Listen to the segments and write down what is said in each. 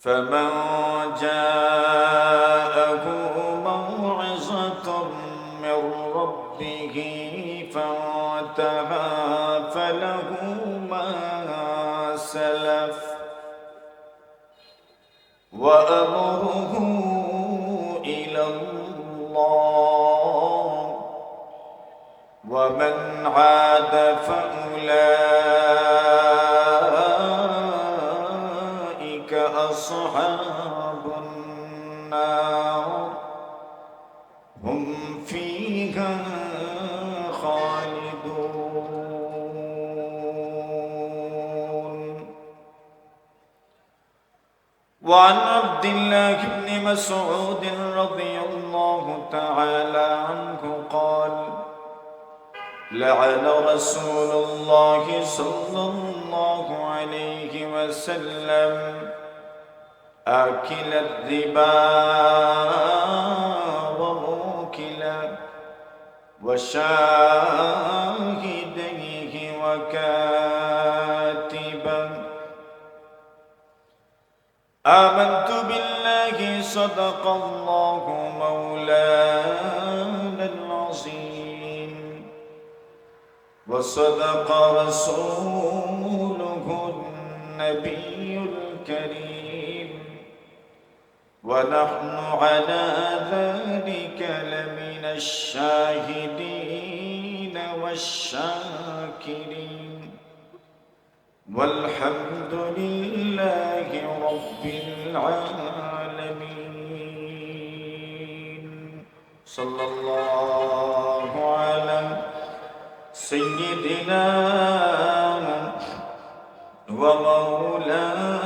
فمن جاء أصحاب النار. هم فيها خالدون. وعن عبد الله بن مسعود رضي الله تعالى عنه قال لعن رسول الله صلى الله عليه وسلم آكل الربا وموكلا وشاهديه وكاتبا. آمنت بالله صدق الله مولانا العظيم. وصدق رسوله النبي الكريم. ونحن على ذلك لمن الشاهدين والشاكرين. والحمد لله رب العالمين. صلى الله على سيدنا ومولانا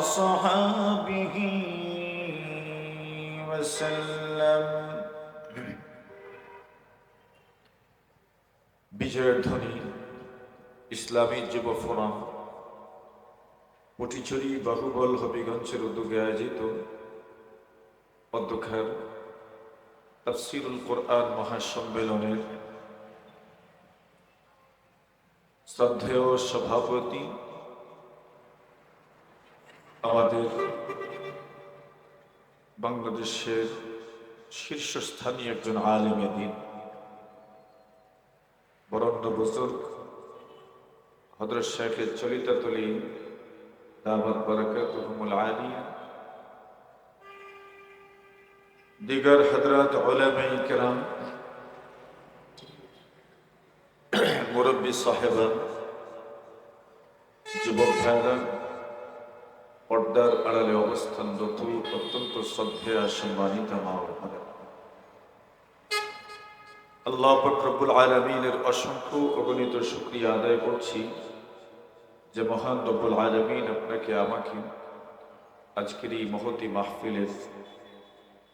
وأصحابه وسلم বিজয়ের ধ্বনি ইসলামী যুব ফোরাম পটিচুরি বাহুবল হবিগঞ্জের উদ্যোগে আয়োজিত অধ্যক্ষের তফসিরুল কোরআন মহাসম্মেলনের শ্রদ্ধেয় সভাপতি আমাদের বাংলাদেশের শীর্ষস্থানীয় একজন আলিমে দিন। বরণ্য বুজুর্গ হজরত শেখের চলিতাতলি দাবাত বরকাতুল আলিয়া, দিগর হজরত ওলামাই কেরাম, মুরব্বী সাহেবা, যুবক ভাইরা পর্দার আড়ালে অবস্থান অবস্থানরত অত্যন্ত শ্রদ্ধেয়া সম্মানিত মা। আল্লাহ ফকরবুল আলমিনের অসংখ্য অগণিত শুক্রিয়া আদায় করছি যে মহান রব্বুল আলমিন আপনাকে, আমাকে আজকের এই মহতি মাহফিলের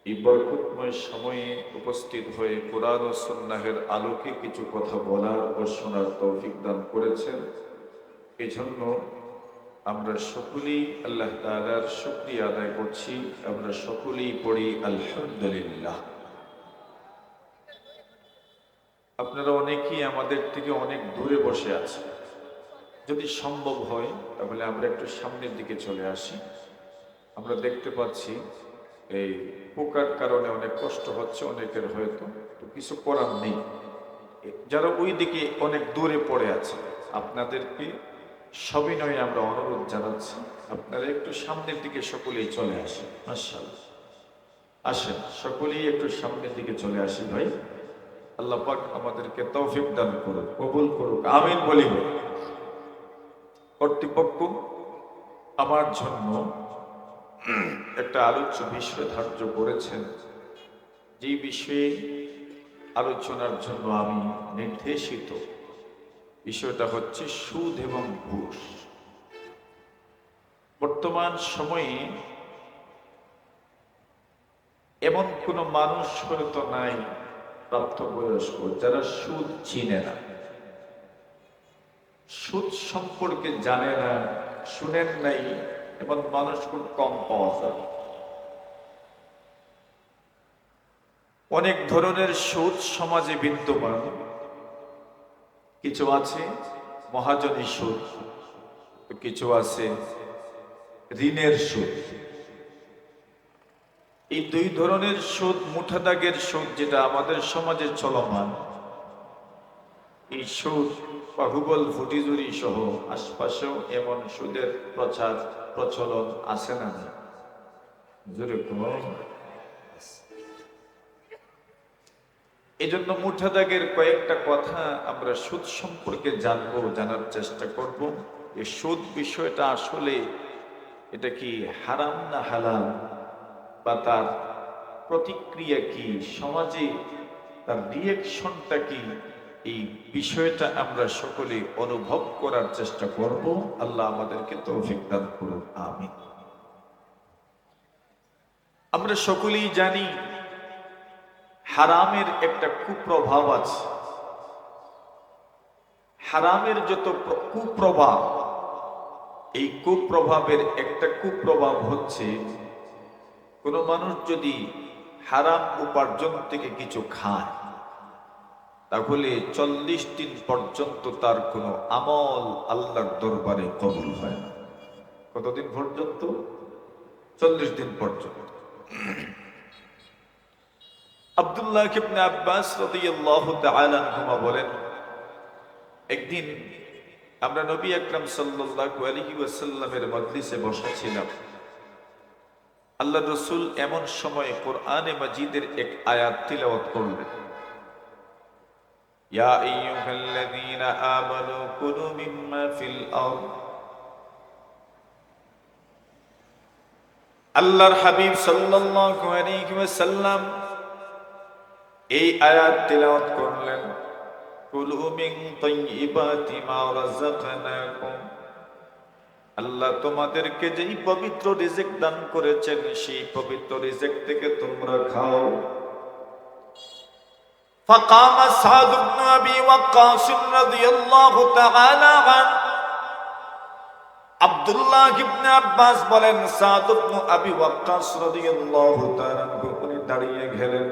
এই বরকতময় সময়ে উপস্থিত হয়ে কোরআন ও সন্ন্যাহের আলোকে কিছু কথা বলার ও শোনার তৌফিক দান করেছেন এজন্য আমরা সকলেই আল্লাহ তালার শুক্রিয়া আদায় করছি। আমরা সকলেই পড়ি আলহামদুলিল্লাহ। আপনারা অনেকেই আমাদের থেকে অনেক দূরে বসে আছে যদি সম্ভব হয়, তাহলে আমরা একটু সামনের দিকে চলে আসি। আমরা দেখতে পাচ্ছি, এই পোকার কারণে অনেক কষ্ট হচ্ছে অনেকের হয়তো, তো কিছু করার নেই। যারা ওই দিকে অনেক দূরে পড়ে আছে, আপনাদেরকে সবিনয়ে আমরা অনুরোধ জানাচ্ছি। আপনারা একটু সামনের দিকে সকলেই চলে আসেন। মাশাআল্লাহ। আসেন, সকলেই একটু সামনের দিকে চলে আসি ভাই। আল্লাহ পাক আমাদেরকে তৌফিক দান করুন কবুল করুক, আমিন বলিব কর্তৃপক্ষ, আমার জন্য একটা আলোচ্য বিষয় ধার্য করেছেন। যেই বিষয়ে আলোচনার জন্য আমি নির্দেশিত। বিষয়টা হচ্ছে সুদ এবং ঘুষ। বর্তমান সময়ে এমন কোনো মানুষ হয়তো নাই, প্রাপ্তবয়স্ক, যারা সুদ চিনে না। সুদ সম্পর্কে জানে না, শুনেন নাই, এমন মানুষ খুব কম পাওয়া যায়। অনেক ধরনের সুদ সমাজে বিদ্যমান। কিছু আছে? মহাজনী সুদ কিছু আছে ঋণের সুদ। এই দুই ধরনের সুদ মুঠা দাগের সুদ যেটা আমাদের সমাজে চলমান, এই সুদ বাহুবল ফুটিজুরি সহ আশপাশেও এমন সুদের প্রচার, প্রচলন আছে না কম। এই জন্য মুঠাদাগের কয়েকটা কথা আমরা সুদ সম্পর্কে জানব, জানার চেষ্টা করব। এই সুদ বিষয়টা আসলে এটা কি হারাম না হালাল? বা তার প্রতিক্রিয়া কি? সমাজে তার রিয়েকশনটা কি? এই বিষয়টা আমরা সকলে অনুভব করার চেষ্টা করব। আল্লাহ আমাদেরকে তৌফিক দান করুন আমি আমরা সকলেই জানি হারামের একটা কুপ্রভাব আছে। হারামের যত কুপ্রভাব, এই কুপ্রভাবের একটা কুপ্রভাব হচ্ছে, কোনো মানুষ যদি হারাম উপার্জন থেকে কিছু খায়, তাহলে চল্লিশ দিন পর্যন্ত তার কোনো আমল আল্লাহর দরবারে কবুল হয় না। কতদিন পর্যন্ত? চল্লিশ দিন পর্যন্ত। আব্দুল্লাহ আব্বাস বলেন, একদিন আমরা নবী আকরাম সাল্লাল্লাহু আলাইহি ওয়াসাল্লামের মজলিসে বসা ছিলাম আল্লাহ রসুল এমন সময় কোরআনে মাজিদের এক আয়াত তিলাওয়াত করলেন। আল্লাহর হাবিব সাল্লাল্লাহু আলাইহি ওয়াসাল্লাম এই আয়াত তিলাওয়াত করলেন কুলু মিন তাইয়্যিবাতি মা রাযাকনাকুম আল্লাহ তোমাদেরকে যেই পবিত্র রিজিক দান করেছেন সেই পবিত্র রিজিক থেকে তোমরা খাও فقام سعد بن ابي وقاص رضي الله تعالى عنه আব্দুল্লাহ ইবনে আব্বাস বলেন সাদ ইবনে আবি ওয়াক্কাস রাদিয়াল্লাহু তাআলা আনহু উনি দাঁড়িয়ে গেলেন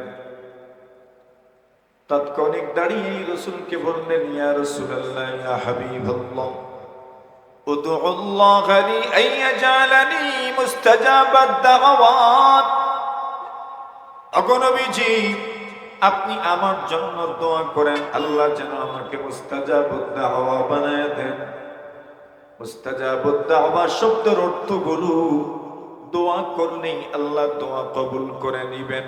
তাৎক্ষণিক দাঁড়িয়ে রসুলকে বললেন ইয়া রাসূলুল্লাহ ইয়া হাবিবাল্লাহ ادعوا الله لي أن يجعلني مستجاب الدعوات অগণবীজি আপনি আমার জন্য দোয়া করেন আল্লাহ যেন আমাকে মুস্তাজাব দাওয়া বানায় দেন মুস্তাজাব দাওয়া শব্দের অর্থগুলো দোয়া করলেই আল্লাহ দোয়া কবুল করে নিবেন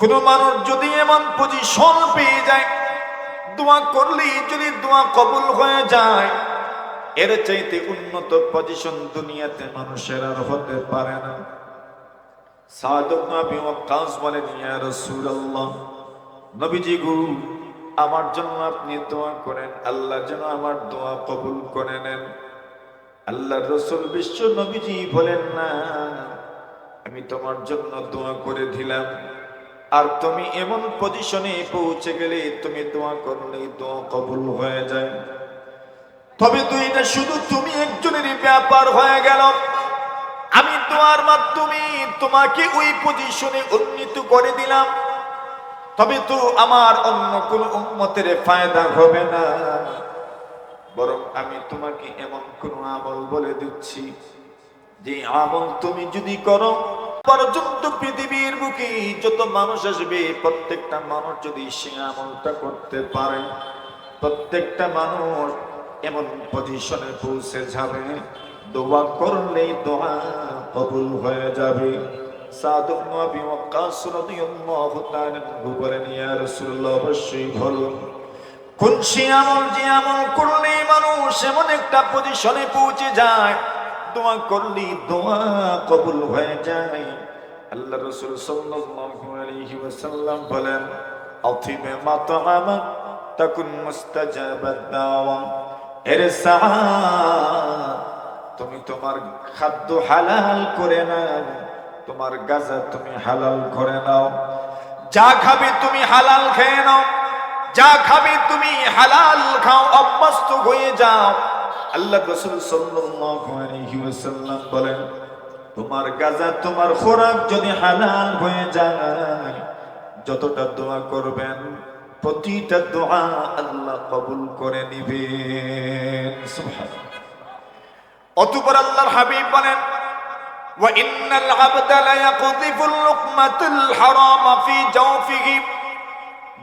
কোন মানুষ যদি এমন পজিশন পেয়ে যায়, দোয়া করলেই যদি দোয়া কবুল হয়ে যায়, এর চাইতে উন্নত পজিশন দুনিয়াতে মানুষের আর হতে পারে না। নবীজি গু, আমার জন্য আপনি দোয়া করেন, আল্লাহ যেন আমার দোয়া কবুল করে নেন। আল্লাহ রসুল বিশ্ব নবীজি বলেন, না, আমি তোমার জন্য দোয়া করে দিলাম। আর তুমি এমন পজিশনে পৌঁছে গেলে তুমি দোয়া করলেই দোয়া কবুল হয়ে যায়। তবে তুই এটা শুধু তুমি একজনের ব্যাপার হয়ে গেল। আমি তোমার মাধ্যমে তোমাকে ওই পজিশনে উন্নীত করে দিলাম। তবে তো আমার অন্য কোন উন্মতের ফায়দা হবে না। বরং আমি তোমাকে এমন কোন আমল বলে দিচ্ছি। যে আমল তুমি যদি করো পর্যন্ত পৃথিবীর বুকে যত মানুষ আসবে, প্রত্যেকটা মানুষ যদি সে আমলটা করতে পারে, প্রত্যেকটা মানুষ এমন পজিশনে পৌঁছে যাবে। দোয়া করলেই দোয়া কবুল হয়ে যাবে। সাদুক নবী ওয়াক্কাস রাদিয়াল্লাহু তাআলা বলেন, ইয়া রাসূলুল্লাহ, অবশ্যই বলুন কোন সে আমল যে আমল করলেই মানুষ এমন একটা পজিশনে পৌঁছে যায় দোয়া করলেই দোয়া কবুল হয়ে যায়। আল্লাহ রসুল ওয়াসাল্লাম বলেন মাতামা তাকুন মুস্তাজাবাদ দাওয়া। এর তুমি তোমার খাদ্য হালাল করে নাও, তোমার গাজা তুমি হালাল করে নাও। যা খাবে তুমি হালাল খেয়ে নাও, যা খাবে তুমি হালাল খাও, অভ্যস্ত হয়ে যাও। আল্লাহ রসুল সাল্লাল্লাহু আলাইহি ওয়াসাল্লাম বলেন তোমার গাজা তোমার খোরাক যদি হালাল হয়ে যায় যতটা দোয়া করবেন প্রতিটা দোয়া আল্লাহ কবুল করে নিবেন সুবহানাল্লাহ অতঃপর আল্লাহর হাবিব বলেন وإن العبد ليقذف اللقمة الحرام في جوفه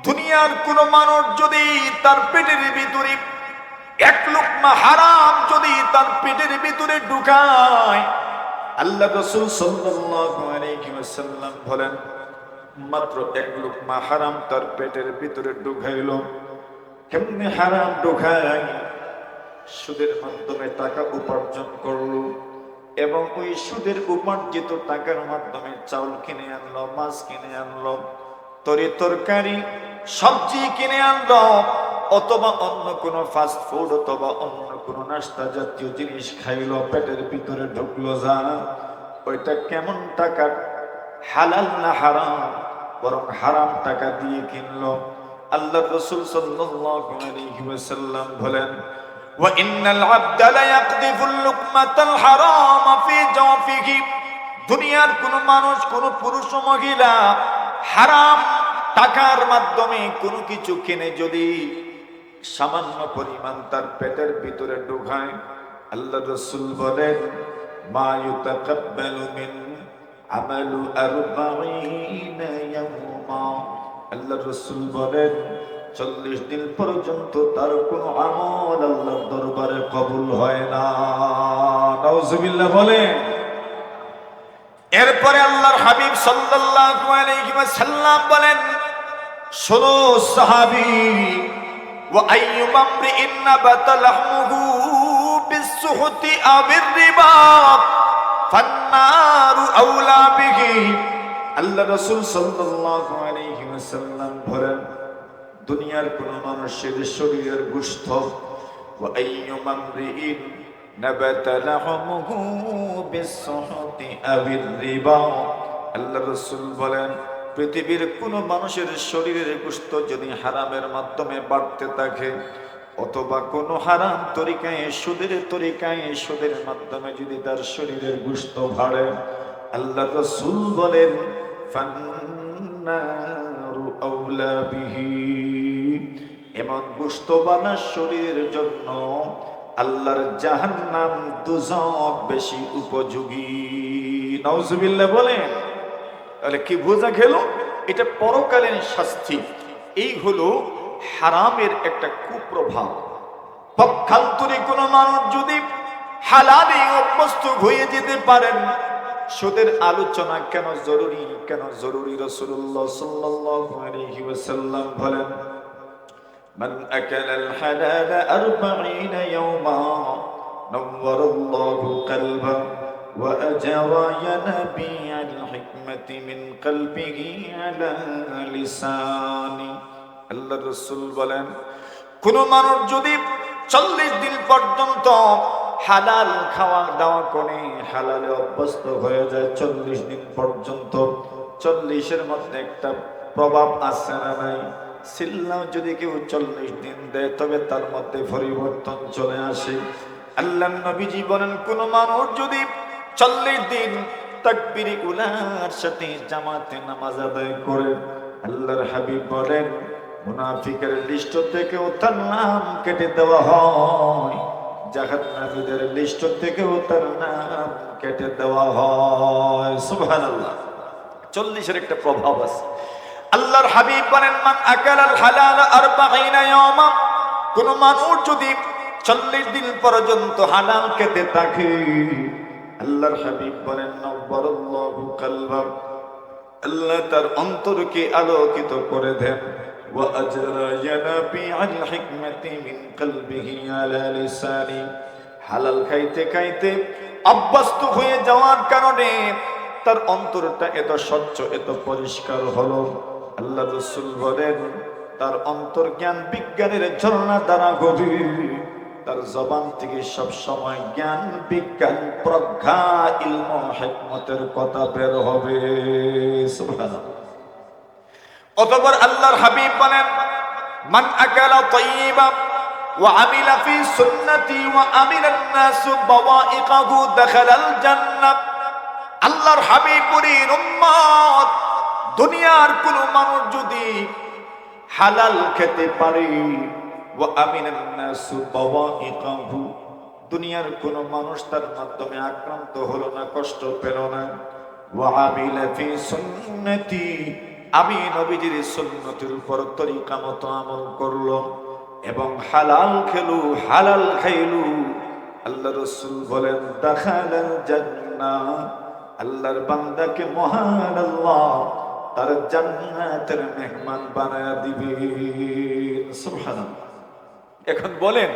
দুনিয়ার কোন মানুষ যদি তার পেটের ভিতরে এক লোকমা হারাম যদি তার পেটের ভিতরে ঢুকায়। আল্লাহ রসুল ওয়াসাল্লাম বলেন, মাত্র এক লোকমা হারাম তার পেটের ভিতরে ঢুকাইল। কেমনি হারাম ঢুকায়? সুদের মাধ্যমে টাকা উপার্জন করল এবং ওই সুদের উপার্জিত টাকার মাধ্যমে চাউল কিনে আনলো, মাছ কিনে আনলো, তরি তরকারি, সবজি কিনে আনলো। অথবা অন্য কোনো ফাস্ট ফুড অথবা অন্য কোনো নাস্তা জাতীয় জিনিস খাইল, পেটের ভিতরে ঢুকলো যা ওইটা কেমন টাকা? হালাল না হারাম? বরং হারাম টাকা দিয়ে কিনলো। আল্লাহ রসুল সাল্লাম বলেন দুনিয়ার কোন মানুষ, কোন পুরুষ মহিলা হারাম টাকার মাধ্যমে কোনো কিছু কিনে যদি সামান্য পরিমাণ তার পেটের ভিতরে ঢুকায়। আল্লাহ রসুল বলেন, মা ইউতাকাব্বালু মিন আমালু আরবাঈনা ইয়াওমা আল্লাহ রসুল বলেন, চল্লিশ দিন পর্যন্ত তার কোন আমল আল্লাহর দরবারে কবুল হয় না। নাউজুবিল্লাহ বলে এরপরে আল্লাহর হাবিব সাল্লাল্লাহু আলাইহি ওয়াসাল্লাম বলেন, শোনো সাহাবী ওয়া আইয়ুম আমরিন নাবাতা লাহমুহু বিসসুহতি আবির রিবা ফান্নারু আউলা বিহি। আল্লাহ রাসূল সাল্লাল্লাহু আলাইহি ওয়াসাল্লাম বলেন, দুনিয়ার কোন মানুষের শরীরের গুষ্ঠ আল্লাহ রসুল বলেন পৃথিবীর কোন মানুষের শরীরের গুস্ত যদি হারামের মাধ্যমে বাড়তে থাকে, অথবা কোনো হারাম তরিকায়, সুদের তরিকায়, সুদের মাধ্যমে যদি তার শরীরের গুস্ত বাড়ে, আল্লাহ রসুল বলেন এমন গুস্তবানা শরীরের জন্য আল্লাহর জাহান্নাম দুজক বেশি উপযোগী। নওজুবিল্লাহ বলেন তাহলে কি বোঝা গেল এটা পরকালীন শাস্তি এই হলো হারামের একটা কুপ্রভাব পক্ষান্তরে কোনো মানুষ যদি হালালে অভ্যস্ত হয়ে যেতে পারেন সুদের আলোচনা কেন জরুরি কেন জরুরি রসুল্লাহ সাল্লাল্লাহু আলাইহি ওয়াসাল্লাম বলেন من أكل الحلال أربعين يوما نور الله قلبه وأجرى ينابيع الحكمة من قلبه على لسانه আল্লাহ রসুল বলেন কোন মানুষ যদি চল্লিশ দিন পর্যন্ত হালাল খাওয়া দাওয়া করে হালালে অভ্যস্ত হয়ে যায় চল্লিশ দিন পর্যন্ত চল্লিশের মধ্যে একটা প্রভাব আছে না নাই সিল্লাও যদি কেউ চল্লিশ দিন দেয় তবে তার মধ্যে পরিবর্তন চলে আসে আল্লাহ নবীজি বলেন কোন মানুষ যদি চল্লিশ দিন তাকবির উলার সাথে জামাতে নামাজ আদায় করে আল্লাহর হাবিব বলেন, মুনাফিকের লিস্ট থেকেও তার নাম কেটে দেওয়া হয়। জাহান্নামীদের লিস্ট থেকেও তার নাম কেটে দেওয়া হয়। সুবহানাল্লাহ। চল্লিশের একটা প্রভাব আছে। আল্লাহর হাবিব বলেন, মান আকালাল হালাল আরবাঈনা ইয়ামা কোন মানুষ যদি 40 দিন পর্যন্ত হালাল খেতে থাকে আল্লাহর হাবিব বলেন নব্বরাল্লাহু কালবা আল্লাহ তার অন্তরকে আলোকিত করে দেন وأجرى ينابيع الحكمة من قلبه على لسانه হালাল খাইতে খাইতে অভ্যস্ত হয়ে যাওয়ার কারণে তার অন্তরটা এত স্বচ্ছ এত পরিষ্কার হলো আল্লাহ রসুল বলেন তার অন্তর জ্ঞান বিজ্ঞানের ঝর্ণা দ্বারা গভীর তার জবান থেকে সব সময় জ্ঞান বিজ্ঞান প্রজ্ঞা ইলম হেকমতের কথা বের হবে সুবহানাল্লাহ অতঃপর আল্লাহর হাবিব বলেন মান আকালা তাইয়িবা ওয়া আমিলা ফি সুন্নতি ওয়া আমিলা الناس بوائقه دخل الجنة আল্লাহর হাবিব বলেন উম্মত দুনিয়ার কোন মানুষ যদি হালাল খেতে পারে দুনিয়ার কোন মানুষ তার মাধ্যমে আক্রান্ত হলো না, কষ্ট পেল না। আমি নবীজির সুন্নতির উপর তরিকা মতো আমল করল এবং হালাল খেলু, হালাল খাইলু। আল্লাহ রসুল বলেন দেখালেন আল্লাহর বান্দাকে মহান আল্লাহ তার জান্নাতের মেহমান বানায় দিবে সুবহানাল্লাহ। এখন বলেন।